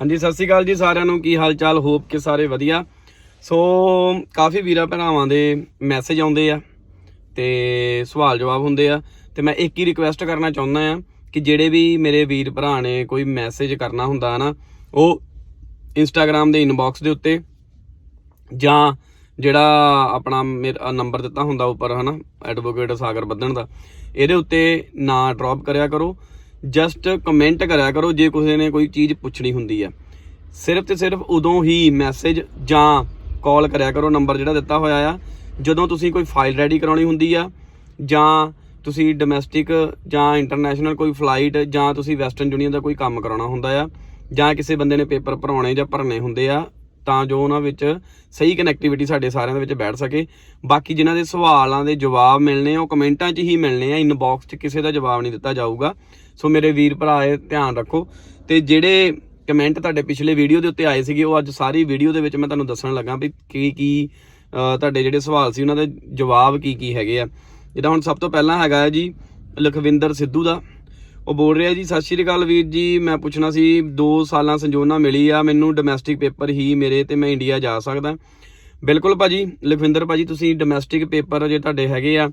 ਹਾਂਜੀ, ਸਤਿ ਸ਼੍ਰੀ ਅਕਾਲ ਜੀ ਸਾਰਿਆਂ ਨੂੰ। ਕੀ ਹਾਲ ਚਾਲ ਹੋਪ ਕਿ ਸਾਰੇ ਵਧੀਆ। ਸੋ ਕਾਫੀ ਵੀਰਾਂ ਭਰਾਵਾਂ ਦੇ ਮੈਸੇਜ ਆਉਂਦੇ ਆ ਤੇ ਸਵਾਲ ਜਵਾਬ ਹੁੰਦੇ ਆ। ਤੇ ਮੈਂ ਇੱਕ ਹੀ ਰਿਕੁਐਸਟ ਕਰਨਾ ਚਾਹੁੰਦਾ ਆ ਕਿ ਜਿਹੜੇ ਵੀ ਮੇਰੇ ਵੀਰ ਭਰਾ ਨੇ ਕੋਈ ਮੈਸੇਜ ਕਰਨਾ ਹੁੰਦਾ ਨਾ, ਉਹ ਇੰਸਟਾਗ੍ਰam ਦੇ ਇਨਬਾਕਸ ਦੇ ਉੱਤੇ ਜਾਂ ਜਿਹੜਾ ਆਪਣਾ ਮੇਰਾ ਨੰਬਰ ਦਿੱਤਾ ਹੁੰਦਾ ਉੱਪਰ, ਹਨਾ ਐਡਵੋਕੇਟ ਸਾਗਰ ਬੱਦਣ ਦਾ, ਇਹਦੇ ਉੱਤੇ ਨਾਂ ਡ੍ਰੌਪ ਕਰਿਆ ਕਰੋ। ਜਸਟ ਕਮੈਂਟ ਕਰਿਆ ਕਰੋ, ਜੇ ਕਿਸੇ ਨੇ ਕੋਈ ਚੀਜ਼ ਪੁੱਛਣੀ ਹੁੰਦੀ ਆ ਸਿਰਫ ਤੇ ਸਿਰਫ ਉਦੋਂ ਹੀ ਮੈਸੇਜ ਜਾਂ ਕਾਲ ਕਰਿਆ ਕਰੋ ਨੰਬਰ ਜਿਹੜਾ ਦਿੱਤਾ ਹੋਇਆ ਆ। ਜਦੋਂ ਤੁਸੀਂ ਕੋਈ ਫਾਈਲ ਰੈਡੀ ਕਰਾਉਣੀ ਹੁੰਦੀ ਆ, ਜਾਂ ਤੁਸੀਂ ਡੋਮੈਸਟਿਕ ਜਾਂ ਇੰਟਰਨੈਸ਼ਨਲ ਕੋਈ ਫਲਾਈਟ ਜਾਂ ਤੁਸੀਂ ਵੈਸਟਰਨ ਯੂਨੀਅਨ ਦਾ ਕੋਈ ਕੰਮ ਕਰਾਉਣਾ ਹੁੰਦਾ ਆ, ਜਾਂ ਕਿਸੇ ਬੰਦੇ ਨੇ ਪੇਪਰ ਭਰਾਉਣੇ ਜਾਂ ਭਰਨੇ ਹੁੰਦੇ ਆ ਤਾਂ ਜੋ ਉਹਨਾਂ ਵਿੱਚ ਸਹੀ ਕਨੈਕਟੀਵਿਟੀ ਸਾਡੇ ਸਾਰਿਆਂ ਦੇ ਵਿੱਚ ਬੈਠ ਸਕੇ। ਬਾਕੀ ਜਿਨ੍ਹਾਂ ਦੇ ਸਵਾਲਾਂ ਦੇ ਜਵਾਬ ਮਿਲਣੇ ਆ, ਉਹ ਕਮੈਂਟਾਂ 'ਚ ਹੀ ਮਿਲਣੇ ਆ ਇਨਬਾਕਸ 'ਚ ਕਿਸੇ ਦਾ ਜਵਾਬ ਨਹੀਂ ਦਿੱਤਾ ਜਾਊਗਾ। ਸੋ ਮੇਰੇ ਵੀਰ ਭਰਾ, ਇਹ ਧਿਆਨ ਰੱਖੋ। ਤੇ ਜਿਹੜੇ ਕਮੈਂਟ ਤੁਹਾਡੇ ਪਿਛਲੇ ਵੀਡੀਓ ਦੇ ਉੱਤੇ ਆਏ ਸੀਗੇ, ਉਹ ਅੱਜ ਸਾਰੀ ਵੀਡੀਓ ਦੇ ਵਿੱਚ ਮੈਂ ਤੁਹਾਨੂੰ ਦੱਸਣ ਲੱਗਾ ਵੀ ਕੀ ਕੀ ਤੁਹਾਡੇ ਜਿਹੜੇ ਸਵਾਲ ਸੀ, ਉਹਨਾਂ ਦੇ ਜਵਾਬ ਕੀ ਕੀ ਹੈਗੇ ਆ। ਜਿਹੜਾ ਹੁਣ ਸਭ ਤੋਂ ਪਹਿਲਾਂ ਹੈਗਾ ਹੈ ਜੀ, ਲਖਵਿੰਦਰ ਸਿੱਧੂ ਦਾ। ਉਹ ਬੋਲ ਰਿਹਾ ਜੀ, ਸਤਿ ਸ਼੍ਰੀ ਅਕਾਲ ਵੀਰ ਜੀ, ਮੈਂ ਪੁੱਛਣਾ ਸੀ 2 ਸਾਲਾਂ ਸੰਜੋਨਾ ਮਿਲੀ ਆ, ਮੈਨੂੰ ਡੋਮੈਸਟਿਕ ਪੇਪਰ ਹੀ ਮੇਰੇ ਤੇ ਮੈਂ ਇੰਡੀਆ ਜਾ ਸਕਦਾ ਬਿਲਕੁਲ ਭਾਜੀ, ਲਖਵਿੰਦਰ ਭਾਜੀ, ਤੁਸੀਂ ਡੋਮੈਸਟਿਕ ਪੇਪਰ ਜੇ ਤੁਹਾਡੇ ਹੈਗੇ ਆ,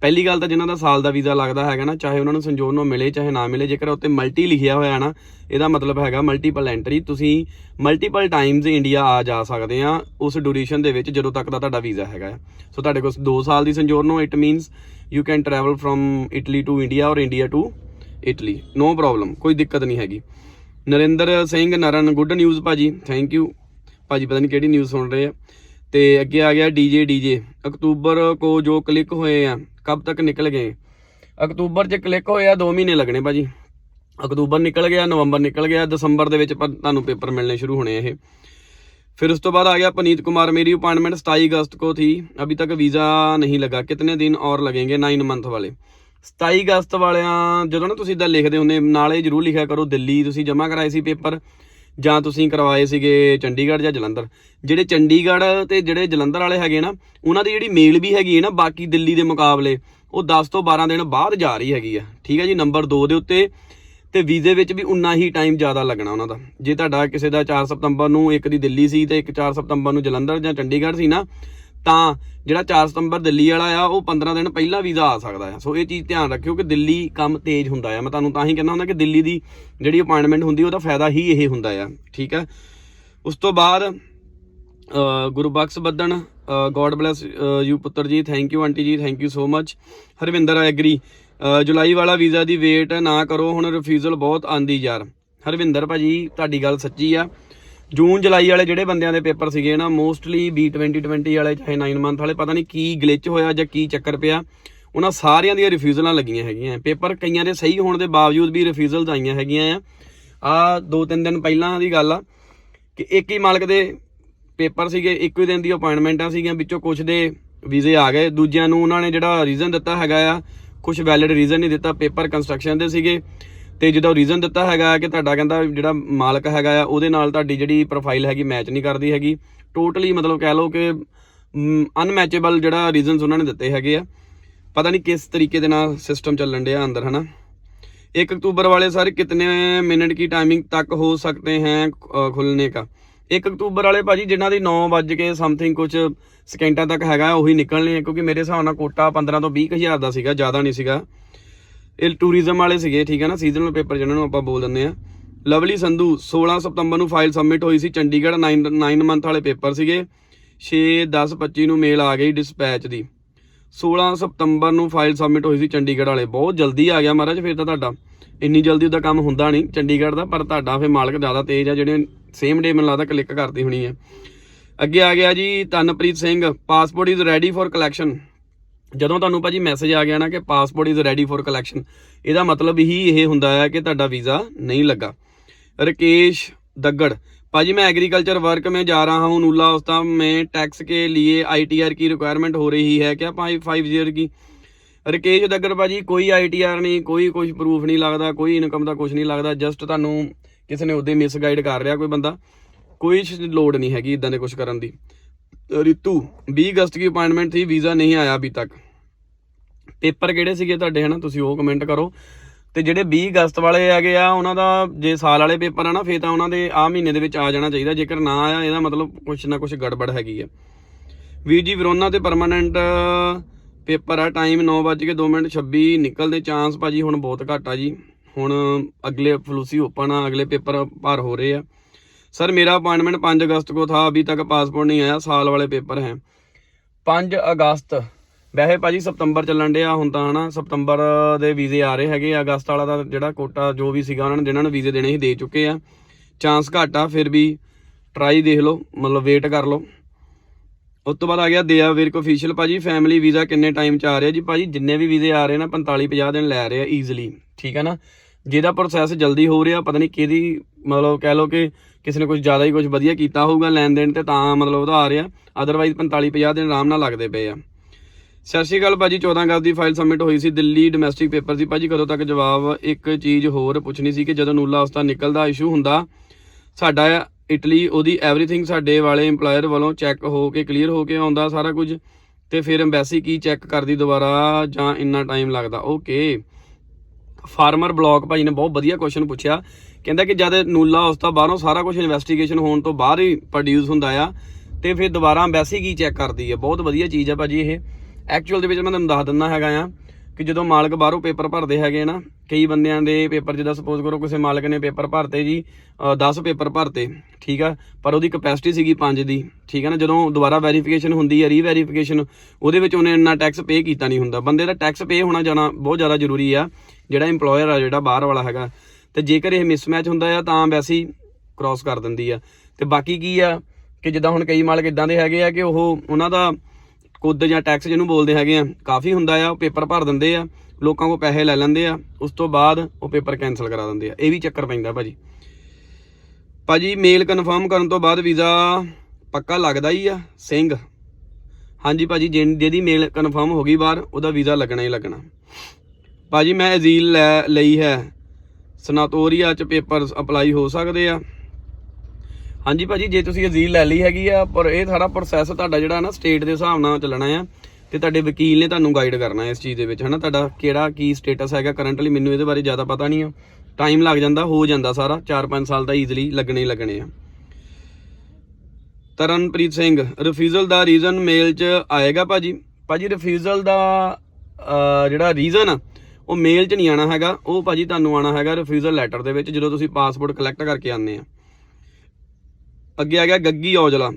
ਪਹਿਲੀ ਗੱਲ ਤਾਂ ਜਿਨ੍ਹਾਂ ਦਾ ਸਾਲ ਦਾ ਵੀਜ਼ਾ ਲੱਗਦਾ ਹੈਗਾ ਨਾ, ਚਾਹੇ ਉਹਨਾਂ ਨੂੰ ਸੰਜੋਨੋ ਮਿਲੇ, ਚਾਹੇ ਨਾ ਮਿਲੇ, ਜੇਕਰ ਉੱਤੇ ਮਲਟੀ ਲਿਖਿਆ ਹੋਇਆ ਨਾ, ਇਹਦਾ ਮਤਲਬ ਹੈਗਾ ਮਲਟੀਪਲ ਐਂਟਰੀ ਤੁਸੀਂ ਮਲਟੀਪਲ ਟਾਈਮਸ ਇੰਡੀਆ ਆ ਜਾ ਸਕਦੇ ਆ, ਉਸ ਡਿਊਰੇਸ਼ਨ ਦੇ ਵਿੱਚ ਜਦੋਂ ਤੱਕ ਦਾ ਤੁਹਾਡਾ ਵੀਜ਼ਾ ਹੈਗਾ ਆ। ਸੋ ਤੁਹਾਡੇ ਕੋਲ 2 ਸਾਲ ਦੀ ਸੰਜੋਨੋ it means you can travel from Italy to India ਔਰ India to Italy no problem ਕੋਈ ਦਿੱਕਤ ਨਹੀਂ ਹੈਗੀ ਨਰਿੰਦਰ ਸਿੰਘ ਨਰਨ ਗੁੱਡ ਨਿਊਜ਼ ਭਾਜੀ ਥੈਂਕ ਯੂ ਭਾਜੀ ਪਤਾ ਨਹੀਂ ਕਿਹੜੀ ਨਿਊਜ਼ ਸੁਣ ਰਹੇ ਆ ਤੇ ਅੱਗੇ ਆ ਗਿਆ ਡੀਜੇ ਡੀਜੇ ਅਕਤੂਬਰ ਕੋ ਜੋ ਕਲਿੱਕ ਹੋਏ ਆ ਕਬ ਤੱਕ ਨਿਕਲ ਗਏ ਅਕਤੂਬਰ 'ਚ ਕਲਿੱਕ ਹੋਏ ਆ 2 ਮਹੀਨੇ ਲੱਗਣੇ ਭਾਜੀ ਅਕਤੂਬਰ ਨਿਕਲ ਗਿਆ ਨਵੰਬਰ ਨਿਕਲ ਗਿਆ ਦਸੰਬਰ ਦੇ ਵਿੱਚ ਪਰ ਤੁਹਾਨੂੰ ਪੇਪਰ ਮਿਲਣੇ ਸ਼ੁਰੂ ਹੋਣੇ ਇਹ फिर उस तो बाद आ गया पनीत कुमार मेरी अपॉइंटमेंट 27 अगस्त को थी अभी तक वीज़ा नहीं लगा कितने दिन और लगेंगे 9 मंथ ਵਾਲੇ 27 ਅਗਸਤ ਵਾਲਿਆਂ, ਜਦੋਂ ਨਾ ਤੁਸੀਂ ਇਦਾਂ ਲਿਖਦੇ ਹੁੰਦੇ, ਨਾਲੇ ਜਰੂਰ ਲਿਖਿਆ ਕਰੋ, ਦਿੱਲੀ ਤੁਸੀਂ ਜਮ੍ਹਾਂ ਕਰਾਏ ਸੀ ਪੇਪਰ, ਜਾਂ ਤੁਸੀਂ ਕਰਵਾਏ ਸੀਗੇ ਚੰਡੀਗੜ੍ਹ ਜਾਂ ਜਲੰਧਰ। ਜਿਹੜੇ ਚੰਡੀਗੜ੍ਹ ਤੇ ਜਿਹੜੇ ਜਲੰਧਰ ਵਾਲੇ ਹੈਗੇ ਨਾ, ਉਹਨਾਂ ਦੀ ਜਿਹੜੀ ਮੇਲ ਵੀ ਹੈਗੀ ਹੈ ਨਾ, ਬਾਕੀ ਦਿੱਲੀ ਦੇ ਮੁਕਾਬਲੇ, ਉਹ 10 ਤੋਂ 12 ਦਿਨ ਬਾਅਦ ਜਾ ਰਹੀ ਹੈਗੀ ਆ ਠੀਕ ਹੈ ਜੀ, ਨੰਬਰ 2 ਦੇ ਉੱਤੇ, ਤੇ ਵੀਜ਼ੇ ਵਿੱਚ ਵੀ ਉਨਾ ਹੀ ਟਾਈਮ ਜ਼ਿਆਦਾ ਲੱਗਣਾ ਉਹਨਾਂ ਦਾ। ਜੇ ਤੁਹਾਡਾ ਕਿਸੇ ਦਾ 4 ਸਤੰਬਰ ਨੂੰ ਇੱਕ ਦੀ ਦਿੱਲੀ ਸੀ, ਤੇ ਇੱਕ 4 ਸਤੰਬਰ ਨੂੰ ਜਲੰਧਰ ਜਾਂ ਚੰਡੀਗੜ੍ਹ ਸੀ ਨਾ ਤਾਂ ਜਿਹੜਾ 4 ਸਤੰਬਰ ਦਿੱਲੀ ਵਾਲਾ ਆ ਉਹ 15 ਦਿਨ ਪਹਿਲਾਂ ਵੀਜ਼ਾ ਆ ਸਕਦਾ ਆ। ਸੋ ਇਹ ਚੀਜ਼ ਧਿਆਨ ਰੱਖਿਓ ਕਿ ਦਿੱਲੀ ਕੰਮ ਤੇਜ਼ ਹੁੰਦਾ ਆ। ਮੈਂ ਤੁਹਾਨੂੰ ਤਾਂ ਹੀ ਕਹਿੰਦਾ ਹੁੰਦਾ ਕਿ ਦਿੱਲੀ ਦੀ ਜਿਹੜੀ ਅਪਾਇੰਟਮੈਂਟ ਹੁੰਦੀ ਉਹਦਾ ਫਾਇਦਾ ਹੀ ਇਹ ਹੁੰਦਾ ਆ। ਠੀਕ ਹੈ ਉਸ ਤੋਂ ਬਾਅਦ ਅ, Gurbakhsh Baddan god bless you ਪੁੱਤਰ ji thank you aunty ji thank you so much Harvinder agri ਜੁਲਾਈ ਵਾਲਾ ਵੀਜ਼ਾ ਦੀ ਵੇਟ ਨਾ ਕਰੋ ਹੁਣ ਰਿਫਿਊਜ਼ਲ ਬਹੁਤ ਆਂਦੀ ਯਾਰ। ਹਰਵਿੰਦਰ ਭਾਜੀ ਤੁਹਾਡੀ ਗੱਲ ਸੱਚੀ ਆ। ਜੂਨ, ਜੁਲਾਈ ਵਾਲੇ ਜਿਹੜੇ ਬੰਦਿਆਂ ਦੇ ਪੇਪਰ ਸੀਗੇ ਨਾ, ਮੋਸਟਲੀ B2020 ਵਾਲੇ, ਚਾਹੇ 9 ਮੰਥ ਵਾਲੇ, ਪਤਾ ਨਹੀਂ ਕੀ ਗਲਿਚ ਹੋਇਆ ਜਾਂ ਕੀ ਚੱਕਰ ਪਿਆ, ਉਹਨਾਂ ਸਾਰਿਆਂ ਦੀਆਂ ਰਿਫਿਊਜ਼ਲਾਂ ਲੱਗੀਆਂ ਹੈਗੀਆਂ। ਪੇਪਰ ਕਈਆਂ ਦੇ ਸਹੀ ਹੋਣ ਦੇ ਬਾਵਜੂਦ ਵੀ ਰਿਫਿਊਜ਼ਲਸ ਆਈਆਂ ਹੈਗੀਆਂ ਆ। ਆ ਦੋ ਤਿੰਨ ਦਿਨ ਪਹਿਲਾਂ ਦੀ ਗੱਲ ਆ ਕਿ ਇੱਕ ਹੀ ਮਾਲਕ ਦੇ ਪੇਪਰ ਸੀਗੇ, ਇੱਕੋ ਹੀ ਦਿਨ ਦੀ ਅਪਾਇੰਟਮੈਂਟਾਂ ਸੀਗੀਆਂ, ਵਿੱਚੋਂ ਕੁਝ ਦੇ ਵੀਜ਼ੇ ਆ ਗਏ। ਦੂਜਿਆਂ ਨੂੰ ਉਹਨਾਂ ਨੇ ਜਿਹੜਾ ਰੀਜ਼ਨ ਦਿੱਤਾ ਹੈਗਾ ਆ ਕੁਝ ਵੈਲਿਡ ਰੀਜ਼ਨ ਨਹੀਂ ਦਿੱਤਾ, ਪੇਪਰ ਕੰਸਟਰਕਸ਼ਨ ਦੇ ਸੀਗੇ। ਤੇ ਜਦੋਂ ਰੀਜ਼ਨ ਦਿੱਤਾ ਹੈਗਾ ਕਿ ਤੁਹਾਡਾ ਕਹਿੰਦਾ ਜਿਹੜਾ ਮਾਲਕ ਹੈਗਾ ਆ, ਉਹਦੇ ਨਾਲ ਤੁਹਾਡੀ ਜਿਹੜੀ ਪ੍ਰੋਫਾਈਲ ਹੈਗੀ ਮੈਚ ਨਹੀਂ ਕਰਦੀ ਹੈਗੀ। ਟੋਟਲੀ ਮਤਲਬ ਕਹਿ ਲਓ ਕਿ ਅਨਮੈਚੇਬਲ ਜਿਹੜਾ ਰੀਜ਼ਨਸ ਉਹਨਾਂ ਨੇ ਦਿੱਤੇ ਹੈਗੇ ਆ। ਪਤਾ ਨਹੀਂ ਕਿਸ ਤਰੀਕੇ ਦੇ ਨਾਲ ਸਿਸਟਮ ਚੱਲਣ ਡਿਆ ਅੰਦਰ, ਹਨਾ? 1 ਅਕਤੂਬਰ ਵਾਲੇ ਸਰ ਕਿਤਨੇ ਮਿੰਟ ਕੀ ਟਾਈਮਿੰਗ ਤੱਕ ਹੋ ਸਕਦੇ ਹੈ ਖੁੱਲਨੇ ਕਾ? 1 ਅਕਤੂਬਰ ਵਾਲੇ ਭਾਜੀ ਜਿਨ੍ਹਾਂ ਦੀ 9 ਵਜੇ ਕੇ ਸਮਥਿੰਗ ਕੁਝ ਸਕਿੰਟਾਂ ਤੱਕ ਹੈਗਾ, ਉਹੀ ਨਿਕਲਣੇ ਕਿਉਂਕਿ ਮੇਰੇ ਹਿਸਾਬ ਨਾਲ ਕੋਟਾ 15 ਤੋਂ 20 ਹਜ਼ਾਰ ਦਾ ਸੀਗਾ, ਜ਼ਿਆਦਾ ਨਹੀਂ ਸੀਗਾ। ਇਹ ਟੂਰਿਜ਼ਮ ਵਾਲੇ ਸੀਗੇ, ਠੀਕ ਹੈ ਨਾ? ਸੀਜ਼ਨਲ ਪੇਪਰ ਜਿਹਨਾਂ ਨੂੰ ਆਪਾਂ ਬੋਲ ਦਿੰਦੇ ਆ ਲਵਲੀ ਸੰਧੂ 16 ਸਤੰਬਰ ਨੂੰ ਫਾਈਲ ਸਬਮਿਟ ਹੋਈ ਸੀ ਚੰਡੀਗੜ੍ਹ 9 9 ਮੰਥ ਵਾਲੇ ਪੇਪਰ ਸੀਗੇ। 6 10 25 ਨੂੰ ਮੇਲ ਆ ਗਈ ਡਿਸਪੈਚ ਦੀ। 16 ਸਤੰਬਰ ਨੂੰ ਫਾਈਲ ਸਬਮਿਟ ਹੋਈ ਸੀ ਚੰਡੀਗੜ੍ਹ ਵਾਲੇ। ਬਹੁਤ ਜਲਦੀ ਆ ਗਿਆ ਮਹਾਰਾਜ, ਫਿਰ ਤਾਂ ਤੁਹਾਡਾ। ਇੰਨੀ ਜਲਦੀ ਉਹਦਾ ਕੰਮ ਹੁੰਦਾ ਨਹੀਂ ਚੰਡੀਗੜ੍ਹ ਦਾ, ਪਰ ਤੁਹਾਡਾ ਫਿਰ ਮਾਲਕ ਜ਼ਿਆਦਾ ਤੇਜ਼ ਆ, ਜਿਹੜੇ ਸੇਮ ਡੇ ਮੈਨੂੰ ਲੱਗਦਾ ਕਲਿੱਕ ਕਰਦੀ ਹੋਣੀ ਹੈ। ਅੱਗੇ ਆ ਗਿਆ ਜੀ, Tanpreet Singh passport is ready for collection ਜਦੋਂ ਤੁਹਾਨੂੰ ਭਾਜੀ ਮੈਸੇਜ ਆ ਗਿਆ ਨਾ ਕਿ passport is ready for collection ਇਹਦਾ ਮਤਲਬ ਹੀ ਇਹ ਹੁੰਦਾ ਹੈ ਕਿ ਤੁਹਾਡਾ ਵੀਜ਼ਾ ਨਹੀਂ ਲੱਗਾ। ਰਕੇਸ਼ दगड़ पाजी ਮੈਂ एग्रीकल्चर वर्क में जा रहा हूँ नूला उस्ता में टैक्स के लिए आईटीआर की रिक्वायरमेंट हो रही है क्या पाँच फाइव ईयर की ਰਕੇਸ਼ ਦੱਗਰ ਭਾਜੀ, ਕੋਈ ਆਈਟੀਆਰ ਨਹੀਂ, ਕੋਈ ਕੁਝ ਪ੍ਰੂਫ ਨਹੀਂ ਲੱਗਦਾ, ਕੋਈ ਇਨਕਮ ਦਾ ਕੁਝ ਨਹੀਂ ਲੱਗਦਾ ਜਸਟ ਤੁਹਾਨੂੰ ਕਿਸੇ ਨੇ ਉਹਦੇ ਮਿਸਗਾਈਡ ਕਰ ਰਿਹਾ ਕੋਈ ਬੰਦਾ। ਕੋਈ ਲੋੜ ਨਹੀਂ ਹੈਗੀ ਇਦਾਂ ਦੇ ਕੁਝ ਕਰਨ ਦੀ। ਰਿਤੂ 20 ਅਗਸਤ ਦੀ ਅਪਾਇੰਟਮੈਂਟ ਸੀ, ਵੀਜ਼ਾ ਨਹੀਂ ਆਇਆ ਅਭੀ ਤੱਕ। ਪੇਪਰ ਕਿਹੜੇ ਸੀਗੇ ਤੁਹਾਡੇ, ਹਨਾ? ਤੁਸੀਂ ਉਹ ਕਮੈਂਟ ਕਰੋ। ਤੇ ਜਿਹੜੇ 20 ਅਗਸਤ ਵਾਲੇ ਹੈਗੇ ਆ, ਉਹਨਾਂ ਦਾ ਜੇ ਸਾਲ ਵਾਲੇ ਪੇਪਰ ਆ ਨਾ, ਫੇਰ ਤਾਂ ਉਹਨਾਂ ਦੇ ਆ ਮਹੀਨੇ ਦੇ ਵਿੱਚ ਆ ਜਾਣਾ ਚਾਹੀਦਾ। ਜੇਕਰ ਨਾ ਆਇਆ, ਇਹਦਾ ਮਤਲਬ ਕੁਛ ਨਾ ਕੁਛ ਗੜਬੜ ਹੈਗੀ ਆ। ਵੀਰ ਜੀ, ਵਿਰੋਨਾ ਤੇ ਪਰਮਾਨੈਂਟ ਪੇਪਰ ਆ। ਟਾਈਮ 9:02 ਮਿੰਟ 26 ਨਿਕਲਦੇ ਚਾਂਸ ਭਾਜੀ, ਹੁਣ ਬਹੁਤ ਘੱਟ ਆ ਜੀ। ਹੁਣ ਅਗਲੇ ਫਲੂਸੀ ਓਪਨ ਆ, ਅਗਲੇ ਪੇਪਰ ਭਰ ਹੋ ਰਹੇ ਆ। सर मेरा अपॉइंटमेंट पाँच अगस्त को था अभी तक पासपोर्ट नहीं आया साल वाले पेपर हैं 5 ਅਗਸਤ ਵੈਸੇ ਭਾਜੀ ਸਤੰਬਰ ਚੱਲਣ ਡਿਆ ਹੁਣ ਤਾਂ ਹਨਾ ਸਤੰਬਰ ਦੇ ਵੀਜ਼ੇ ਆ ਰਹੇ ਹੈਗੇ ਆ ਅਗਸਤ ਵਾਲਾ ਦਾ ਜਿਹੜਾ ਕੋਟਾ ਜੋ ਵੀ ਸੀਗਾ ਉਹਨਾਂ ਨੇ ਜਿਨ੍ਹਾਂ ਨੂੰ ਵੀਜ਼ੇ ਦੇਣੇ ਸੀ ਦੇ ਚੁੱਕੇ ਆ ਚਾਂਸ ਘੱਟ ਆ ਫਿਰ ਵੀ ਟਰਾਈ ਦੇਖ ਲਓ ਮਤਲਬ ਵੇਟ ਕਰ ਲਓ ਉਸ ਤੋਂ ਬਾਅਦ ਆ ਗਿਆ ਦਿਆ ਵੀਰ ਅਫੀਸ਼ੀਅਲ ਭਾਜੀ ਫੈਮਿਲੀ ਵੀਜ਼ਾ ਕਿੰਨੇ ਟਾਈਮ ਚ ਆ ਰਿਹਾ ਜੀ ਭਾਜੀ ਜਿੰਨੇ ਵੀ ਵੀਜ਼ੇ ਆ ਰਹੇ ਨਾ 45 50 ਦਿਨ ਲੈ ਰਹੇ ਆ ਈਜ਼ੀਲੀ ਠੀਕ ਹੈ ਨਾ ਜਿਹਦਾ ਪ੍ਰੋਸੈਸ ਜਲਦੀ ਹੋ ਰਿਹਾ ਪਤਾ ਨਹੀਂ ਕਿਹਦੀ ਮਤਲਬ ਕਹਿ ਲਓ ਕਿ ਕਿਸੇ ਨੇ ਕੁਝ ਜ਼ਿਆਦਾ ਹੀ ਕੁਝ ਵਧੀਆ ਕੀਤਾ ਹੋਊਗਾ ਲੈਣ ਦੇਣ ਤੇ ਤਾਂ ਮਤਲਬ ਉਹਦਾ ਆ ਰਿਹਾ। ਅਦਰਵਾਈਜ਼ 45 50 ਦਿਨ ਆਰਾਮ ਨਾਲ ਲੱਗਦੇ ਪਏ ਆ। ਸਤਿ ਸ਼੍ਰੀ ਅਕਾਲ ਭਾਜੀ 14 ਅਗਸਤ ਦੀ ਫਾਈਲ ਸਬਮਿਟ ਹੋਈ ਸੀ ਦਿੱਲੀ ਡੋਮੈਸਟਿਕ ਪੇਪਰ ਦੀ। ਭਾਜੀ, ਕਦੋਂ ਤੱਕ ਜਵਾਬ? ਇੱਕ ਚੀਜ਼ ਹੋਰ ਪੁੱਛਣੀ ਸੀ ਕਿ ਜਦੋਂ ਨੂਲਾ ਉਸਤਾ ਨਿਕਲਦਾ ਇਸ਼ੂ ਹੁੰਦਾ, ਸਾਡਾ ਇਟਲੀ, ਉਹਦੀ ਐਵਰੀਥਿੰਗ ਸਾਡੇ ਵਾਲੇ EMPLOYER ਵੱਲੋਂ ਚੈੱਕ ਹੋ ਕੇ ਕਲੀਅਰ ਹੋ ਕੇ ਆਉਂਦਾ ਸਾਰਾ ਕੁਝ ਤੇ ਫਿਰ ਐਮਬੈਸੀ ਕੀ ਚੈੱਕ ਕਰਦੀ ਦੁਬਾਰਾ ਜਾਂ ਇੰਨਾ ਟਾਈਮ ਲੱਗਦਾ? ਓਕੇ ਫਾਰਮਰ ਬਲੌਕ ਭਾਈ ਨੇ ਬਹੁਤ ਵਧੀਆ ਕੁਐਸਚਨ ਪੁੱਛਿਆ। ਕਹਿੰਦਾ ਕਿ ਜਦ ਨੂਲਾ ਉਸਤਾ ਬਾਹਰੋਂ ਸਾਰਾ ਕੁਝ ਇਨਵੈਸਟੀਗੇਸ਼ਨ ਹੋਣ ਤੋਂ ਬਾਅਦ ਹੀ ਪ੍ਰੋਡਿਊਸ ਹੁੰਦਾ ਆ, ਤੇ ਫਿਰ ਦੁਬਾਰਾ ਐਮਬੈਸੀ ਕੀ ਚੈੱਕ ਕਰਦੀ ਹੈ ਬਹੁਤ ਵਧੀਆ ਚੀਜ਼ ਆ ਭਾਜੀ ਇਹ। ਐਕਚੁਅਲ ਦੇ ਵਿੱਚ ਮੈਂ ਤੁਹਾਨੂੰ ਦੱਸ ਦਿੰਦਾ ਹੈਗਾ ਆ ਕਿ ਜਦੋਂ ਮਾਲਕ ਬਾਹਰੋਂ ਪੇਪਰ ਭਰਦੇ ਹੈਗੇ ਨਾ, ਕਈ ਬੰਦਿਆਂ ਦੇ ਪੇਪਰ ਜਿੱਦਾਂ ਸਪੋਜ਼ ਕਰੋ ਕਿਸੇ ਮਾਲਕ ਨੇ ਪੇਪਰ ਭਰਤੇ ਜੀ 10 ਪੇਪਰ ਭਰਤੇ, ਠੀਕ ਆ? ਪਰ ਉਹਦੀ ਕਪੈਸਿਟੀ ਸੀਗੀ 5 ਦੀ, ਠੀਕ ਆ ਨਾ? ਜਦੋਂ ਦੁਬਾਰਾ ਵੈਰੀਫਿਕੇਸ਼ਨ ਹੁੰਦੀ ਹੈ ਰੀਵੈਰੀਫਿਕੇਸ਼ਨ ਉਹਦੇ ਵਿੱਚ ਉਹਨੇ ਇੰਨਾ ਟੈਕਸ ਪੇ ਕੀਤਾ ਨਹੀਂ ਹੁੰਦਾ। ਬੰਦੇ ਦਾ ਟੈਕਸ ਪੇ ਹੋਣਾ ਜਾਣਾ ਬਹੁਤ ਜ਼ਿਆਦਾ ਜ਼ਰੂਰੀ ਆ, ਜਿਹੜਾ EMPLOYER ਆ, ਜਿਹੜਾ ਬਾਹਰ ਵਾਲਾ ਹੈਗਾ। ਤੇ ਜੇਕਰ ਇਹ ਮਿਸਮੈਚ ਹੁੰਦਾ ਆ, ਤਾਂ ਵੈਸੇ ਹੀ ਕ੍ਰਾਸ ਕਰ ਦਿੰਦੀ ਆ। ਤੇ ਬਾਕੀ ਕੀ ਆ ਕਿ ਜਿੱਦਾਂ ਹੁਣ ਕਈ ਮਾਲਕ ਇਦਾਂ ਦੇ ਹੈਗੇ ਆ ਕਿ ਉਹ ਉਹਨਾਂ ਦਾ ਕੁੱਦ ਜਾਂ ਟੈਕਸ ਜਿਹਨੂੰ ਬੋਲਦੇ ਹੈਗੇ ਆ, ਕਾਫੀ ਹੁੰਦਾ ਆ, ਉਹ ਪੇਪਰ ਭਰ ਦਿੰਦੇ ਆ, ਲੋਕਾਂ ਕੋ ਪੈਸੇ ਲੈ ਲੈਂਦੇ ਆ, ਉਸ ਤੋਂ ਬਾਅਦ ਉਹ ਪੇਪਰ ਕੈਨਸਲ ਕਰਾ ਦਿੰਦੇ ਆ। ਇਹ ਵੀ ਚੱਕਰ ਪੈਂਦਾ ਭਾਜੀ। ਭਾਜੀ ਮੇਲ ਕਨਫਰਮ ਕਰਨ ਤੋਂ ਬਾਅਦ ਵੀਜ਼ਾ ਪੱਕਾ ਲੱਗਦਾ ਹੀ ਆ, ਸਿੰਘ। ਹਾਂਜੀ ਭਾਜੀ ਜਿਹ- ਜਿਹਦੀ ਮੇਲ ਕਨਫਰਮ ਹੋ ਗਈ ਬਾਹਰ, ਉਹਦਾ ਵੀਜ਼ਾ ਲੱਗਣਾ ਹੀ ਲੱਗਣਾ। ਭਾਜੀ, ਮੈਂ ਅਜ਼ੀਲ ਲੈ, ਲਈ ਹੈ। ਸਨਾਤੋਰੀਆ ਚ ਪੇਪਰ ਅਪਲਾਈ ਹੋ ਸਕਦੇ ਆ। ਹਾਂਜੀ ਭਾਜੀ, ਜੇ ਤੁਸੀਂ ਅਜ਼ੀਲ ਲੈ ਲਈ ਹੈਗੀ ਆ, ਪਰ ਇਹ ਸਾਰਾ ਪ੍ਰੋਸੈਸ ਤੁਹਾਡਾ ਜਿਹੜਾ ਨਾ ਸਟੇਟ ਦੇ ਹਿਸਾਬ ਨਾਲ ਚੱਲਣਾ ਆ ਤੇ ਤੁਹਾਡੇ ਵਕੀਲ ਨੇ ਤੁਹਾਨੂੰ ਗਾਈਡ ਕਰਨਾ ਇਸ ਚੀਜ਼ ਦੇ ਵਿੱਚ, ਹਨਾ? ਤੁਹਾਡਾ ਕਿਹੜਾ ਕੀ ਸਟੇਟਸ ਹੈਗਾ ਕਰੰਟਲੀ ਮੈਨੂੰ ਇਹਦੇ ਬਾਰੇ ਜ਼ਿਆਦਾ ਪਤਾ ਨਹੀਂ ਆ। ਟਾਈਮ ਲੱਗ ਜਾਂਦਾ, ਹੋ ਜਾਂਦਾ ਸਾਰਾ 4-5 ਸਾਲ ਦਾ ਈਜ਼ੀਲੀ ਲੱਗਣੇ ਹੀ ਲੱਗਣੇ ਆ। ਤਰਨਪ੍ਰੀਤ ਸਿੰਘ ਰਿਫਿਊਜ਼ਲ ਦਾ ਰੀਜ਼ਨ ਮੇਲ 'ਚ ਆਏਗਾ ਭਾਜੀ। ਭਾਜੀ ਰਿਫਿਊਜ਼ਲ ਦਾ ਜਿਹੜਾ ਰੀਜ਼ਨ ਆ ਉਹ ਮੇਲ 'ਚ ਨਹੀਂ ਆਣਾ ਹੈਗਾ, ਉਹ ਭਾਜੀ ਤੁਹਾਨੂੰ ਆਣਾ ਹੈਗਾ ਰਿਫਿਊਜ਼ਲ ਲੈਟਰ ਦੇ ਵਿੱਚ, ਜਦੋਂ ਤੁਸੀਂ ਪਾਸਪੋਰਟ ਕਲੈਕਟ ਕਰਕੇ ਆਉਂਦੇ ਆ। ਅੱਗੇ ਆ ਗਿਆ ਗੱਗੀ ਔਜਲਾ।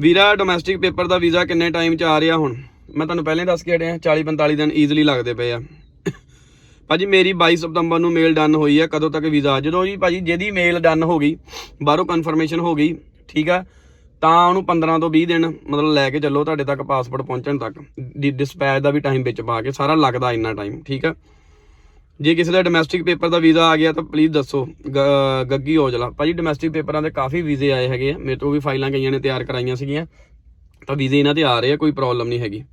ਵੀਰਾ ਡੋਮੈਸਟਿਕ ਪੇਪਰ ਦਾ ਵੀਜ਼ਾ ਕਿੰਨੇ ਟਾਈਮ 'ਚ ਆ ਰਿਹਾ ਹੁਣ? ਮੈਂ ਤੁਹਾਨੂੰ ਪਹਿਲਾਂ ਦੱਸ ਕੇ ਹਟਿਆ 40 45 ਦਿਨ ਈਜ਼ੀਲੀ ਲੱਗਦੇ ਪਏ ਆ। ਭਾਜੀ, ਮੇਰੀ 22 ਸਤੰਬਰ ਨੂੰ ਮੇਲ ਡਨ ਹੋਈ ਆ, ਕਦੋਂ ਤੱਕ ਵੀਜ਼ਾ ਜਦੋਂ ਜੀ ਭਾਜੀ, ਜਿਹਦੀ ਮੇਲ ਡਨ ਹੋ ਗਈ, ਬਾਹਰੋਂ ਕਨਫਰਮੇਸ਼ਨ ਹੋ ਗਈ, ਠੀਕ ਆ ਤਾਂ ਉਹਨੂੰ 15 ਤੋਂ 20 ਦਿਨ ਮਤਲਬ ਲੈ ਕੇ ਚੱਲੋ ਤੁਹਾਡੇ ਤੱਕ ਪਾਸਪੋਰਟ ਪਹੁੰਚਣ ਤੱਕ। ਡਿਸਪੈਚ ਦਾ ਵੀ ਟਾਈਮ ਵਿੱਚ ਪਾ ਕੇ ਸਾਰਾ ਲੱਗਦਾ ਇੰਨਾ ਟਾਈਮ ਠੀਕ ਆ? ਜੇ ਕਿਸੇ ਦਾ ਡੋਮੈਸਟਿਕ ਪੇਪਰ ਦਾ ਵੀਜ਼ਾ ਆ ਗਿਆ ਤਾਂ ਪਲੀਜ਼ ਦੱਸੋ ਗ- ਗੱਗੀ ਔਜਲਾ। ਭਾਜੀ ਡੋਮੈਸਟਿਕ ਪੇਪਰਾਂ ਦੇ ਕਾਫੀ ਵੀਜ਼ੇ ਆਏ ਹੈਗੇ ਆ ਮੇਰੇ ਤੋਂ ਵੀ ਫਾਈਲਾਂ ਕਈਆਂ ਨੇ ਤਿਆਰ ਕਰਾਈਆਂ ਸੀਗੀਆਂ। ਤਾਂ ਵੀਜ਼ੇ ਇਹਨਾਂ ਤੇ ਆ ਰਹੇ ਆ ਕੋਈ ਪ੍ਰੋਬਲਮ ਨਹੀਂ ਹੈਗੀ।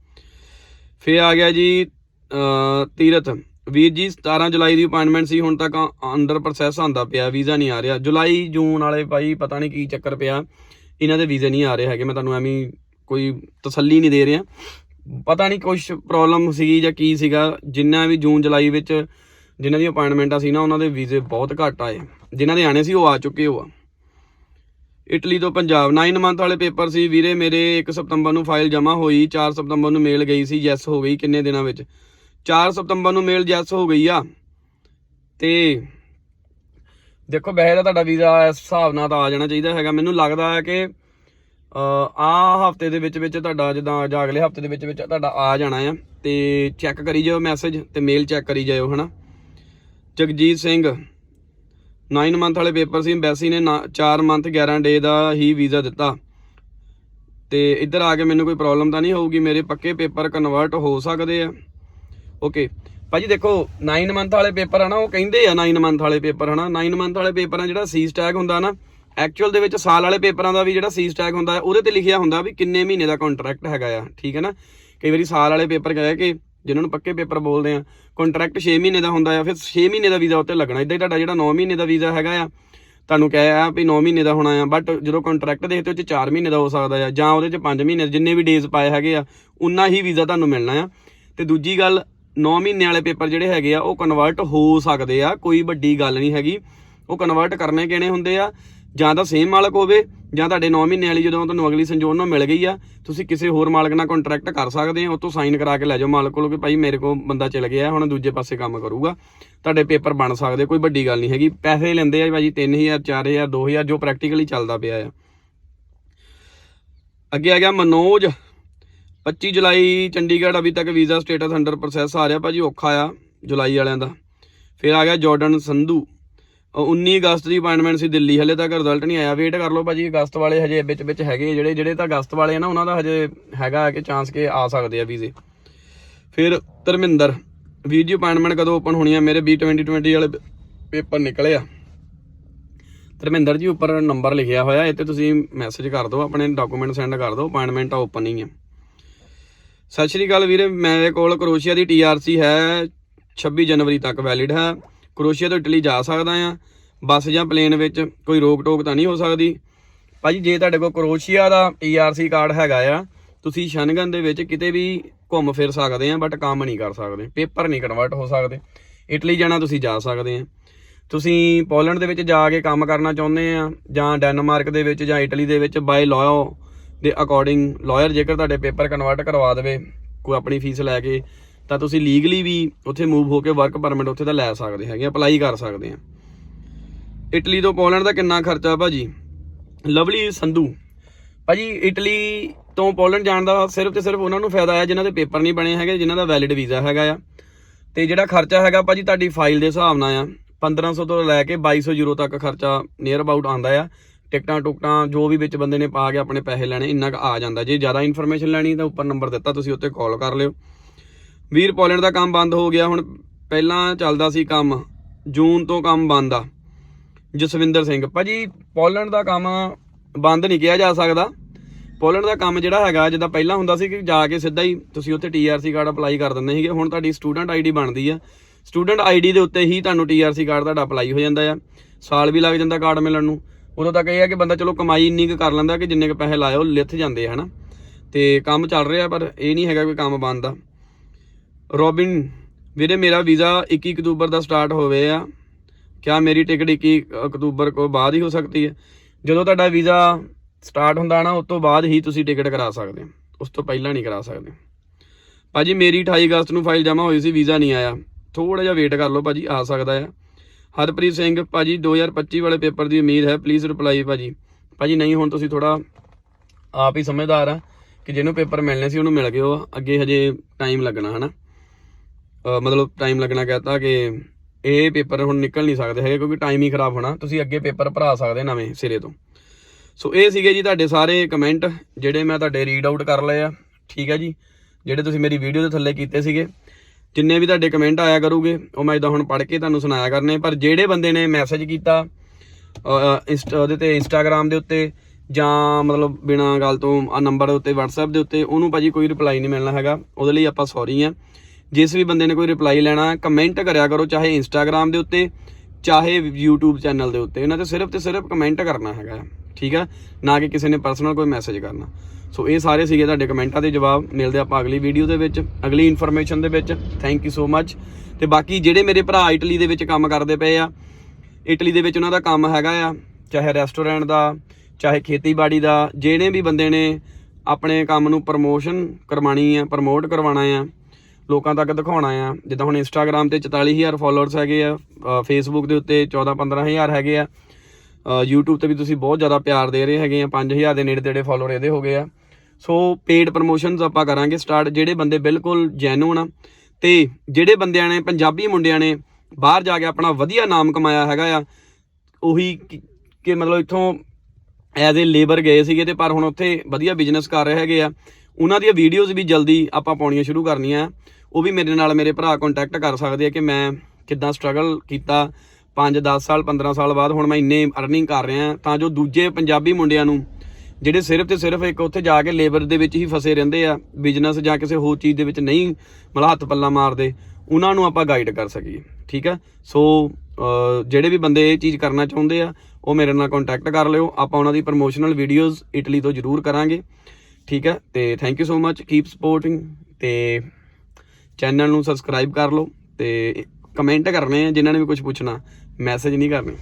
ਫੇਰ ਆ ਗਿਆ ਜੀ ਅਹ, ਤੀਰਥ। ਵੀਰ ਜੀ 17 ਜੁਲਾਈ ਦੀ ਅਪਾਇੰਟਮੈਂਟ ਸੀ ਹੁਣ ਤੱਕ ਅੰਡਰ ਪ੍ਰੋਸੈਸ ਆਂਦਾ ਪਿਆ ਵੀਜ਼ਾ ਨਹੀਂ ਆ ਰਿਹਾ। ਜੁਲਾਈ ਜੂਨ ਵਾਲੇ ਭਾਈ ਪਤਾ ਨਹੀਂ ਕੀ ਚੱਕਰ ਪਿਆ। ਇਹਨਾਂ ਦੇ ਵੀਜ਼ੇ ਨਹੀਂ ਆ ਰਹੇ ਹੈਗੇ, ਮੈਂ ਤੁਹਾਨੂੰ ਐਵੇਂ ਕੋਈ ਤਸੱਲੀ ਨਹੀਂ ਦੇ ਰਿਹਾ। ਪਤਾ ਨਹੀਂ ਕੁਝ ਪ੍ਰੋਬਲਮ ਸੀਗੀ ਜਾਂ ਕੀ ਸੀਗਾ, ਜਿੰਨਾ ਵੀ ਜੂਨ, ਜੁਲਾਈ ਵਿੱਚ ਜਿਨ੍ਹਾਂ ਦੀ ਅਪਾਇੰਟਮੈਂਟਾਂ ਸੀ ਨਾ, ਉਹਨਾਂ ਦੇ ਵੀਜ਼ੇ ਬਹੁਤ ਘੱਟ ਆਏ। ਜਿਨ੍ਹਾਂ ਦੇ ਆਣੇ ਸੀ, ਉਹ ਆ ਚੁੱਕੇ ਹੋ ਆ। ਇਟਲੀ ਤੋਂ ਪੰਜਾਬ 9 ਮੰਥ ਵਾਲੇ ਪੇਪਰ ਸੀ। ਵੀਰੇ, ਮੇਰੇ 1 ਸਤੰਬਰ ਨੂੰ ਫਾਈਲ ਜਮ੍ਹਾਂ ਹੋਈ 4 ਸਤੰਬਰ ਨੂੰ ਮੇਲ ਗਈ ਸੀ ਯੈਸ ਹੋ ਗਈ ਕਿੰਨੇ ਦਿਨਾਂ ਵਿੱਚ। 4 ਸਤੰਬਰ ਨੂੰ ਮੇਲ ਯੈਸ ਹੋ ਗਈ ਆ। ਤੇ ਦੇਖੋ, ਵੈਸੇ ਤਾਂ ਤੁਹਾਡਾ ਵੀਜ਼ਾ ਇਸ ਹਿਸਾਬ ਨਾਲ ਤਾਂ ਆ ਜਾਣਾ ਚਾਹੀਦਾ ਹੈਗਾ। ਮੈਨੂੰ ਲੱਗਦਾ ਹੈ ਕਿ ਆ ਹਫ਼ਤੇ ਦੇ ਵਿੱਚ ਵਿੱਚ ਤੁਹਾਡਾ ਜਿੱਦਾਂ ਜਾਂ ਅਗਲੇ ਹਫ਼ਤੇ ਦੇ ਵਿੱਚ ਵਿੱਚ ਤੁਹਾਡਾ ਆ ਜਾਣਾ ਆ। ਤੇ ਚੈੱਕ ਕਰੀ ਜਾਓ ਮੈਸੇਜ ਤੇ ਮੇਲ ਚੈੱਕ ਕਰੀ ਜਾਇਓ, ਹਨਾ? ਜਗਜੀਤ ਸਿੰਘ 9 ਮੰਥ ਵਾਲੇ ਪੇਪਰ ਸੀ ਐਮਬੈਸੀ ਨੇ 4 ਮੰਥ 11 ਡੇ ਦਾ ਹੀ ਵੀਜ਼ਾ ਦਿੱਤਾ। ਤੇ ਇੱਧਰ ਆ ਕੇ ਮੈਨੂੰ ਕੋਈ ਪ੍ਰੋਬਲਮ ਤਾਂ ਨਹੀਂ ਹੋਊਗੀ? ਮੇਰੇ ਪੱਕੇ ਪੇਪਰ ਕਨਵਰਟ ਹੋ ਸਕਦੇ ਆ। ਓਕੇ ਭਾਜੀ ਦੇਖੋ 9 ਮੰਥ ਵਾਲੇ ਪੇਪਰ ਆ ਨਾ, ਉਹ ਕਹਿੰਦੇ ਆ 9 ਮੰਥ ਵਾਲੇ ਪੇਪਰ, ਹਨਾ? 9 ਮੰਥ ਵਾਲੇ ਪੇਪਰਾਂ ਜਿਹੜਾ ਸੀ ਟੈਗ ਹੁੰਦਾ ਨਾ ਐਕਚੁਅਲ ਦੇ ਵਿੱਚ ਸਾਲ ਵਾਲੇ ਪੇਪਰਾਂ ਦਾ ਵੀ ਜਿਹੜਾ ਸੀ ਟੈਗ ਹੁੰਦਾ, ਉਹਦੇ ਤੇ ਲਿਖਿਆ ਹੁੰਦਾ ਵੀ ਕਿੰਨੇ ਮਹੀਨੇ ਦਾ ਕੰਟਰੈਕਟ ਹੈਗਾ ਆ, ਠੀਕ ਹੈ ਨਾ? ਕਈ ਵਾਰੀ ਸਾਲ ਵਾਲੇ ਪੇਪਰ ਕਹੇ ਕਿ ਜਿਨ੍ਹਾਂ ਨੂੰ ਪੱਕੇ ਪੇਪਰ ਬੋਲਦੇ ਆ ਕੰਟਰੈਕਟ 6 ਮਹੀਨੇ ਦਾ ਹੁੰਦਾ ਆ, ਫਿਰ 6 ਮਹੀਨੇ ਦਾ ਵੀਜ਼ਾ ਉੱਤੇ ਲੱਗਣਾ। ਇਦਾਂ ਹੀ ਤੁਹਾਡਾ ਜਿਹੜਾ 9 ਮਹੀਨੇ ਦਾ ਵੀਜ਼ਾ ਹੈਗਾ ਆ, ਤੁਹਾਨੂੰ ਕਿਹਾ ਆ ਵੀ 9 ਮਹੀਨੇ ਦਾ ਹੋਣਾ ਆ ਬਟ ਜਦੋਂ ਕੰਟਰੈਕਟ ਦੇਖਦੇ ਉਹ ਚ 4 ਮਹੀਨੇ ਦਾ ਹੋ ਸਕਦਾ ਆ, ਜਾਂ ਉਹਦੇ ਚ 5 ਮਹੀਨੇ, ਜਿੰਨੇ ਵੀ ਡੇਜ਼ ਪਾਏ ਹੈਗੇ ਆ, ਉਨਾ ਹੀ ਵੀਜ਼ਾ ਤੁਹਾਨੂੰ ਮਿਲਣਾ ਆ। ਤੇ ਦੂਜੀ ਗੱਲ 9 ਮਹੀਨੇ ਵਾਲੇ ਪੇਪਰ ਜਿਹੜੇ ਹੈਗੇ ਆ, ਉਹ ਕਨਵਰਟ ਹੋ ਸਕਦੇ ਆ, ਕੋਈ ਵੱਡੀ ਗੱਲ ਨਹੀਂ ਹੈਗੀ। ਉਹ ਕਨਵਰਟ ਕਰਨੇ ਕਿਹਨੇ ਹੁੰਦੇ ਆ? ਜਾਂ ਤਾਂ ਸੇਮ ਮਾਲਕ ਹੋਵੇ, ਜਾਂ ਤੁਹਾਡੇ 9 ਮਹੀਨੇ ਵਾਲੀ ਜਦੋਂ ਤੁਹਾਨੂੰ ਅਗਲੀ ਸੰਜੋਨ ਨੂੰ ਮਿਲ ਗਈ ਆ, ਤੁਸੀਂ ਕਿਸੇ ਹੋਰ ਮਾਲਕ ਨਾਲ ਕੰਟਰੈਕਟ ਕਰ ਸਕਦੇ ਆ, ਉਹ ਤੋਂ ਸਾਈਨ ਕਰਾ ਕੇ ਲੈ ਜਾਓ ਮਾਲਕ ਕੋਲੋਂ ਕਿ ਭਾਈ ਮੇਰੇ ਕੋਲ ਬੰਦਾ ਚਲ ਗਿਆ, ਹੁਣ ਦੂਜੇ ਪਾਸੇ ਕੰਮ ਕਰੂਗਾ। ਤੁਹਾਡੇ ਪੇਪਰ ਬਣ ਸਕਦੇ, ਕੋਈ ਵੱਡੀ ਗੱਲ ਨਹੀਂ ਹੈਗੀ। ਪੈਸੇ ਲੈਂਦੇ ਆ ਭਾਜੀ 3000 4000 2000 ਜੋ ਪ੍ਰੈਕਟੀਕਲੀ ਚੱਲਦਾ ਪਿਆ ਆ। ਅੱਗੇ ਆ ਗਿਆ ਮਨੋਜ। 25 ਜੁਲਾਈ, ਚੰਡੀਗੜ੍ਹ ਅਭੀ ਤੱਕ ਵੀਜ਼ਾ ਸਟੇਟਸ ਅੰਡਰ ਪ੍ਰੋਸੈਸ ਆ ਰਿਹਾ ਭਾਜੀ, ਔਖਾ ਆ ਜੁਲਾਈ ਵਾਲਿਆਂ ਦਾ। ਫਿਰ ਆ ਗਿਆ ਜਾਰਡਨ ਸੰਧੂ। ਅਹ 19 ਅਗਸਤ ਦੀ ਅਪਾਇੰਟਮੈਂਟ ਸੀ ਦਿੱਲੀ, ਹਲੇ ਤੱਕ ਰਿਜ਼ਲਟ ਨਹੀਂ ਆਇਆ। ਵੇਟ ਕਰ ਲਓ ਭਾਜੀ, ਅਗਸਤ ਵਾਲੇ ਹਜੇ ਵਿੱਚ ਵਿੱਚ ਹੈਗੇ ਜਿਹੜੇ ਜਿਹੜੇ ਤਾਂ ਅਗਸਤ ਵਾਲੇ ਆ ਨਾ, ਉਹਨਾਂ ਦਾ ਹਜੇ ਹੈਗਾ ਕਿ ਚਾਂਸ ਕਿ ਆ ਸਕਦੇ ਆ ਵੀਜ਼ੇ। ਫਿਰ ਧਰਮਿੰਦਰ, ਵੀਰ ਜੀ ਅਪਾਇੰਟਮੈਂਟ ਕਦੋਂ ਓਪਨ ਹੋਣੀ ਆ? ਮੇਰੇ B 2020 ਵਾਲੇ ਪੇਪਰ ਨਿਕਲੇ ਆ। ਧਰਮਿੰਦਰ ਜੀ ਉੱਪਰ ਨੰਬਰ ਲਿਖਿਆ ਹੋਇਆ ਇਹ ਤੇ ਤੁਸੀਂ ਮੈਸੇਜ ਕਰ ਦਿਓ, ਆਪਣੇ ਡਾਕੂਮੈਂਟ ਸੈਂਡ ਕਰ ਦਿਓ ਅਪਾਇੰਟਮੈਂਟ ਓਪਨ ਹੀ ਆ। ਸਤਿ ਸ਼੍ਰੀ ਅਕਾਲ ਵੀਰੇ, ਮੇਰੇ ਕੋਲ ਕਰੋਸ਼ੀਆ ਦੀ TRC ਹੈ 26 ਜਨਵਰੀ ਤੱਕ ਵੈਲਿਡ ਹੈ। ਕਰੋਸ਼ੀਆ ਤੋਂ ਇਟਲੀ ਜਾ ਸਕਦਾ ਆ ਬੱਸ ਜਾਂ ਪਲੇਨ ਵਿੱਚ ਕੋਈ ਰੋਕ ਟੋਕ ਤਾਂ ਨਹੀਂ ਹੋ ਸਕਦੀ। ਭਾਜੀ, ਜੇ ਤੁਹਾਡੇ ਕੋਲ ਕਰੋਸ਼ੀਆ ਦਾ TRC ਕਾਰਡ ਹੈਗਾ ਆ, ਤੁਸੀਂ ਸ਼ਨਗਨ ਦੇ ਵਿੱਚ ਕਿਤੇ ਵੀ ਘੁੰਮ ਫਿਰ ਸਕਦੇ ਆ ਬਟ ਕੰਮ ਨਹੀਂ ਕਰ ਸਕਦੇ। ਪੇਪਰ ਨਹੀਂ ਕਨਵਰਟ ਹੋ ਸਕਦੇ। ਇਟਲੀ ਜਾਣਾ ਤੁਸੀਂ ਜਾ ਸਕਦੇ ਆ ਤੁਸੀਂ ਪੋਲੈਂਡ ਦੇ ਵਿੱਚ ਜਾ ਕੇ ਕੰਮ ਕਰਨਾ ਚਾਹੁੰਦੇ ਆ ਜਾਂ ਡੈਨਮਾਰਕ ਦੇ ਵਿੱਚ ਜਾਂ ਇਟਲੀ ਦੇ ਵਿੱਚ, ਬਾਈ ਲਾਅ ਦੇ ਅਕੋਰਡਿੰਗ ਲਾਇਰ ਜੇਕਰ ਤੁਹਾਡੇ ਪੇਪਰ ਕਨਵਰਟ ਕਰਵਾ ਦੇਵੇ, ਕੋਈ ਆਪਣੀ ਫੀਸ ਲੈ ਕੇ, ਤਾਂ ਤੁਸੀਂ ਲੀਗਲੀ ਵੀ ਉੱਥੇ ਮੂਵ ਹੋ ਕੇ ਵਰਕ ਪਰਮਿਟ ਉੱਥੇ ਦਾ ਲੈ ਸਕਦੇ ਹੈਗੇ ਅਪਲਾਈ ਕਰ ਸਕਦੇ ਆ। ਇਟਲੀ ਤੋਂ ਪੋਲੈਂਡ ਦਾ ਕਿੰਨਾ ਖਰਚਾ ਭਾਜੀ? ਲਵਲੀ ਸੰਧੂ। ਭਾਜੀ ਇਟਲੀ ਤੋਂ ਪੋਲੈਂਡ ਜਾਣ ਦਾ ਸਿਰਫ ਤੇ ਸਿਰਫ ਉਹਨਾਂ ਨੂੰ ਫਾਇਦਾ ਹੈ ਜਿਨ੍ਹਾਂ ਦੇ ਪੇਪਰ ਨਹੀਂ ਬਣੇ ਹੈਗੇ, ਜਿਨ੍ਹਾਂ ਦਾ ਵੈਲਿਡ ਵੀਜ਼ਾ ਹੈਗਾ ਆ। ਤੇ ਜਿਹੜਾ ਖਰਚਾ ਹੈਗਾ ਭਾਜੀ ਤੁਹਾਡੀ ਫਾਈਲ ਦੇ ਹਿਸਾਬ ਨਾਲ ਆ 1500 ਤੋਂ ਲੈ ਕੇ 2200 ਯੂਰੋ ਤੱਕ ਖਰਚਾ ਨੀਅਰ ਅਬਾਊਟ ਆਂਦਾ ਆ। ਟਿਕਟਾਂ ਟੁਕਟਾਂ ਜੋ ਵੀ ਵਿੱਚ ਬੰਦੇ ਨੇ ਪਾ ਕੇ ਆਪਣੇ ਪੈਸੇ ਲੈਣੇ, ਇੰਨਾ ਕੁ ਆ ਜਾਂਦਾ। ਜੇ ਜ਼ਿਆਦਾ ਇਨਫੋਰਮੇਸ਼ਨ ਲੈਣੀ ਤਾਂ ਉੱਪਰ ਨੰਬਰ ਦਿੱਤਾ ਤੁਸੀਂ, ਉੱਤੇ ਕਾਲ ਕਰ ਲਿਓ। ਵੀਰ, ਪੋਲੈਂਡ ਦਾ ਕੰਮ ਬੰਦ ਹੋ ਗਿਆ। ਹੁਣ ਪਹਿਲਾਂ ਚੱਲਦਾ ਸੀ ਕੰਮ, ਜੂਨ ਤੋਂ ਕੰਮ ਬੰਦ ਆ। ਜਸਵਿੰਦਰ ਸਿੰਘ, ਭਾਜੀ, ਪੋਲੈਂਡ ਦਾ ਕੰਮ ਬੰਦ ਨਹੀਂ ਕਿਹਾ ਜਾ ਸਕਦਾ। ਪੋਲੈਂਡ ਦਾ ਕੰਮ ਜਿਹੜਾ ਹੈਗਾ, ਜਿੱਦਾਂ ਪਹਿਲਾਂ ਹੁੰਦਾ ਸੀ ਕਿ ਜਾ ਕੇ ਸਿੱਧਾ ਹੀ ਤੁਸੀਂ ਉੱਥੇ TRC ਕਾਰਡ ਅਪਲਾਈ ਕਰ ਦਿੰਦੇ ਸੀਗੇ। ਹੁਣ ਤੁਹਾਡੀ ਸਟੂਡੈਂਟ ਆਈਡੀ ਬਣਦੀ ਆ। ਸਟੂਡੈਂਟ ਆਈਡੀ ਦੇ ਉੱਤੇ ਹੀ ਤੁਹਾਨੂੰ TRC ਕਾਰਡ ਤੁਹਾਡਾ ਅਪਲਾਈ ਹੋ ਜਾਂਦਾ ਆ। ਸਾਲ ਵੀ ਲੱਗ ਜਾਂਦਾ ਕਾਰਡ ਮਿਲਣ ਨੂੰ। ਉਦੋਂ ਤੱਕ ਇਹ ਹੈ ਕਿ ਬੰਦਾ ਚਲੋ ਕਮਾਈ ਇੰਨੀ ਕੁ ਕਰ ਲੈਂਦਾ ਕਿ ਜਿੰਨੇ ਕੁ ਪੈਸੇ ਲਾਏ ਉਹ ਲਿੱਥ ਜਾਂਦੇ ਆ, ਹਨਾ? ਤੇ ਕੰਮ ਚੱਲ ਰਿਹਾ, ਪਰ ਇਹ ਨਹੀਂ ਹੈਗਾ ਕੋਈ ਕੰਮ ਬੰਦ ਰੋਬਿਨ, ਵੀਰੇ ਮੇਰਾ ਵੀਜ਼ਾ 21 ਅਕਤੂਬਰ ਦਾ ਸਟਾਰਟ ਹੋਵੇ ਆ। ਕਿਆ ਮੇਰੀ ਟਿਕਟ 21 ਅਕਤੂਬਰ ਕੋ ਬਾਅਦ ਹੀ ਹੋ ਸਕਦੀ ਹੈ ਜਦੋਂ ਤੁਹਾਡਾ ਵੀਜ਼ਾ ਸਟਾਰਟ ਹੁੰਦਾ ਨਾ, ਉਸ ਤੋਂ ਬਾਅਦ ਹੀ ਤੁਸੀਂ ਟਿਕਟ ਕਰਾ ਸਕਦੇ ਹੋ ਉਸ ਤੋਂ ਪਹਿਲਾਂ ਨਹੀਂ ਕਰਾ ਸਕਦੇ। ਭਾਜੀ, ਮੇਰੀ 28 ਅਗਸਤ ਨੂੰ ਫਾਈਲ ਜਮ੍ਹਾਂ ਹੋਈ ਸੀ, ਵੀਜ਼ਾ ਨਹੀਂ ਆਇਆ। ਥੋੜਾ ਜਿਹਾ ਵੇਟ ਕਰ ਲਓ, ਭਾਜੀ, ਆ ਸਕਦਾ ਆ। ਹਰਪ੍ਰੀਤ ਸਿੰਘ, ਭਾਜੀ 2025 ਵਾਲੇ ਪੇਪਰ ਦੀ ਉਮੀਦ ਹੈ ਪਲੀਜ਼ ਰਿਪਲਾਈ ਭਾਜੀ। ਭਾਜੀ ਨਹੀਂ, ਹੁਣ ਤੁਸੀਂ ਥੋੜਾ ਆਪ ਹੀ ਸਮਝਦਾਰ ਆ ਕਿ ਜਿਹਨੂੰ ਪੇਪਰ ਮਿਲਣੇ ਸੀ ਉਹਨੂੰ ਮਿਲ ਗਏ ਉਹ ਅੱਗੇ ਹਜੇ ਟਾਈਮ ਲੱਗਣਾ, ਹਨਾ? ਅਹ ਮਤਲਬ ਟਾਈਮ ਲੱਗਣਾ ਕਹਤਾ ਕਿ ਇਹ ਪੇਪਰ ਹੁਣ ਨਿਕਲ ਨਹੀਂ ਸਕਦੇ ਹੈਗੇ ਕਿਉਂਕਿ ਟਾਈਮ ਹੀ ਖਰਾਬ ਹੋਣਾ। ਤੁਸੀਂ ਅੱਗੇ ਪੇਪਰ ਭਰਾ ਸਕਦੇ ਨਵੇਂ ਸਿਰੇ ਤੋਂ। ਸੋ ਇਹ ਸੀਗੇ ਜੀ ਤੁਹਾਡੇ ਸਾਰੇ ਕਮੈਂਟ ਜਿਹੜੇ ਮੈਂ ਤੁਹਾਡੇ ਰੀਡ ਆਊਟ ਕਰ ਲਏ ਆ। ਠੀਕ ਹੈ ਜੀ? ਜਿਹੜੇ ਤੁਸੀਂ ਮੇਰੀ ਵੀਡੀਓ ਦੇ ਥੱਲੇ ਕੀਤੇ ਸੀਗੇ। ਜਿੰਨੇ ਵੀ ਤੁਹਾਡੇ ਕਮੈਂਟ ਆਇਆ ਕਰੂਗੇ, ਉਹ ਮੈਂ ਇਦਾਂ ਹੁਣ ਪੜ੍ਹ ਕੇ ਤੁਹਾਨੂੰ ਸੁਣਾਇਆ ਕਰਨੇ ਪਰ ਜਿਹੜੇ ਬੰਦੇ ਨੇ ਮੈਸੇਜ ਕੀਤਾ ਅਹ ਇੰਸਟਾ ਉਹਦੇ ਤੇ ਇੰਸਟਾਗ੍ਰam ਦੇ ਉੱਤੇ ਜਾਂ ਮਤਲਬ ਬਿਨਾ ਗੱਲ ਤੋਂ ਆ ਨੰਬਰ ਦੇ ਉੱਤੇ, WhatsApp ਦੇ ਉੱਤੇ, ਉਹਨੂੰ ਭਾਜੀ ਕੋਈ ਰਿਪਲਾਈ ਨਹੀਂ ਮਿਲਣਾ ਹੈਗਾ। ਉਹਦੇ ਲਈ ਆਪਾਂ ਸੌਰੀ ਆ। ਜਿਸ ਵੀ ਬੰਦੇ ਨੇ ਕੋਈ ਰਿਪਲਾਈ ਲੈਣਾ ਕਮੈਂਟ ਕਰਿਆ ਕਰੋ, ਚਾਹੇ ਇੰਸਟਾਗ੍ਰam ਦੇ ਉੱਤੇ, ਚਾਹੇ YouTube ਚੈਨਲ ਦੇ ਉੱਤੇ। ਇਹਨਾਂ ਤੇ ਸਿਰਫ ਤੇ ਸਿਰਫ ਕਮੈਂਟ ਕਰਨਾ ਹੈਗਾ। ਠੀਕ ਆ? ਨਾ ਕਿ ਕਿਸੇ ਨੇ ਪਰਸਨਲ ਕੋਈ ਮੈਸੇਜ ਕਰਨਾ। ਸੋ ਇਹ ਸਾਰੇ ਸੀਗੇ ਤੁਹਾਡੇ ਕਮੈਂਟਾਂ ਦੇ ਜਵਾਬ। ਮਿਲਦੇ ਆਪਾਂ ਅਗਲੀ ਵੀਡੀਓ ਦੇ ਵਿੱਚ। ਅਗਲੀ ਇਨਫੋਰਮੇਸ਼ਨ ਦੇ ਵਿੱਚ। ਥੈਂਕ ਯੂ ਸੋ ਮੱਚ ਤੇ ਬਾਕੀ ਜਿਹੜੇ ਮੇਰੇ ਭਰਾ ਇਟਲੀ ਦੇ ਵਿੱਚ ਕੰਮ ਕਰਦੇ ਪਏ ਆ ਇਟਲੀ ਦੇ ਵਿੱਚ ਉਹਨਾਂ ਦਾ ਕੰਮ ਹੈਗਾ ਆ ਚਾਹੇ ਰੈਸਟੋਰੈਂਟ ਦਾ ਚਾਹੇ ਖੇਤੀਬਾੜੀ ਦਾ ਜਿਹੜੇ ਵੀ ਬੰਦੇ ਨੇ ਆਪਣੇ ਕੰਮ ਨੂੰ ਪ੍ਰਮੋਸ਼ਨ ਕਰਵਾਣੀ ਆ ਪ੍ਰਮੋਟ ਕਰਵਾਉਣਾ ਆ ਲੋਕਾਂ ਤੱਕ ਦਿਖਾਉਣਾ ਆ। ਜਿੱਦਾਂ ਹੁਣ ਇੰਸਟਾਗ੍ਰam ਤੇ 44000 ਫਾਲੋਅਰਸ ਹੈਗੇ ਆ ਫੇਸਬੁੱਕ ਦੇ ਉੱਤੇ 14 15000 ਹੈਗੇ ਆ। ਅ, YouTube ਤੇ ਵੀ ਤੁਸੀਂ ਬਹੁਤ ਜ਼ਿਆਦਾ ਪਿਆਰ ਦੇ ਰਹੇ ਹੈਗੇ ਆ। 5000 ਦੇ ਨੇੜੇ ਤੇੜੇ ਫਾਲੋਅਰ ਇਹਦੇ ਹੋ ਗਏ ਆ। ਸੋ ਪੇਡ ਪ੍ਰੋਮੋਸ਼ਨਸ ਆਪਾਂ ਕਰਾਂਗੇ ਸਟਾਰਟ ਜਿਹੜੇ ਬੰਦੇ ਬਿਲਕੁਲ ਜੈਨੂਨ ਆ, ਤੇ ਜਿਹੜੇ ਬੰਦਿਆਂ ਨੇ, ਪੰਜਾਬੀ ਮੁੰਡਿਆਂ ਨੇ ਬਾਹਰ ਜਾ ਕੇ ਆਪਣਾ ਵਧੀਆ ਨਾਮ ਕਮਾਇਆ ਹੈਗਾ ਆ, ਉਹੀ ਕਿ- ਮਤਲਬ ਇੱਥੋਂ ਐਜ਼ ਏ ਲੇਬਰ ਗਏ ਸੀਗੇ ਤੇ ਪਰ ਹੁਣ ਉੱਥੇ ਵਧੀਆ ਬਿਜ਼ਨਸ ਕਰ ਰਹੇ ਹੈਗੇ ਆ ਉਹਨਾਂ ਦੀਆਂ ਵੀਡੀਓਜ਼ ਵੀ ਜਲਦੀ ਆਪਾਂ ਪਾਉਣੀਆਂ ਸ਼ੁਰੂ ਕਰਨੀਆਂ ਆ। ਉਹ ਵੀ ਮੇਰੇ ਨਾਲ ਮੇਰੇ ਭਰਾ ਕੰਟੈਕਟ ਕਰ ਸਕਦੇ ਆ ਕਿ ਮੈਂ ਕਿੱਦਾਂ ਸਟਰਗਲ ਕੀਤਾ 5 10 ਸਾਲ 15 ਸਾਲ ਬਾਅਦ ਹੁਣ ਮੈਂ ਇੰਨੇ ਅਰਨਿੰਗ ਕਰ ਰਿਹਾ ਤਾਂ ਜੋ ਦੂਜੇ ਪੰਜਾਬੀ ਮੁੰਡਿਆਂ ਨੂੰ ਜਿਹੜੇ ਸਿਰਫ ਤੇ ਸਿਰਫ ਇੱਕ ਉੱਥੇ ਜਾ ਕੇ ਲੇਬਰ ਦੇ ਵਿੱਚ ਹੀ ਫਸੇ ਰਹਿੰਦੇ ਆ ਬਿਜ਼ਨਸ ਜਾਂ ਕਿਸੇ ਹੋਰ ਚੀਜ਼ ਦੇ ਵਿੱਚ ਨਹੀਂ, ਮਤਲਬ ਹੱਥ ਪੱਲਾ ਮਾਰਦੇ, ਉਹਨਾਂ ਨੂੰ ਆਪਾਂ ਗਾਈਡ ਕਰ ਸਕੀਏ, ਠੀਕ ਆ? ਸੋ ਜਿਹੜੇ ਵੀ ਬੰਦੇ ਇਹ ਚੀਜ਼ ਕਰਨਾ ਚਾਹੁੰਦੇ ਆ, ਉਹ ਮੇਰੇ ਨਾਲ ਕੰਟੈਕਟ ਕਰ ਲਿਓ, ਆਪਾਂ ਉਹਨਾਂ ਦੀ ਪ੍ਰੋਮੋਸ਼ਨਲ ਵੀਡੀਓਜ਼ ਇਟਲੀ ਤੋਂ ਜ਼ਰੂਰ ਕਰਾਂਗੇ, ਠੀਕ ਹੈ ਤੇ thank you so much keep supporting ਤੇ ਚੈਨਲ ਨੂੰ ਸਬਸਕ੍ਰਾਈਬ ਕਰ ਲਓ, ਤੇ ਕਮੈਂਟ ਕਰਨੇ ਆ, ਜਿਨ੍ਹਾਂ ਨੇ ਵੀ ਕੁਝ ਪੁੱਛਣਾ ਮੈਸੇਜ ਨਹੀਂ ਕਰਨੇ।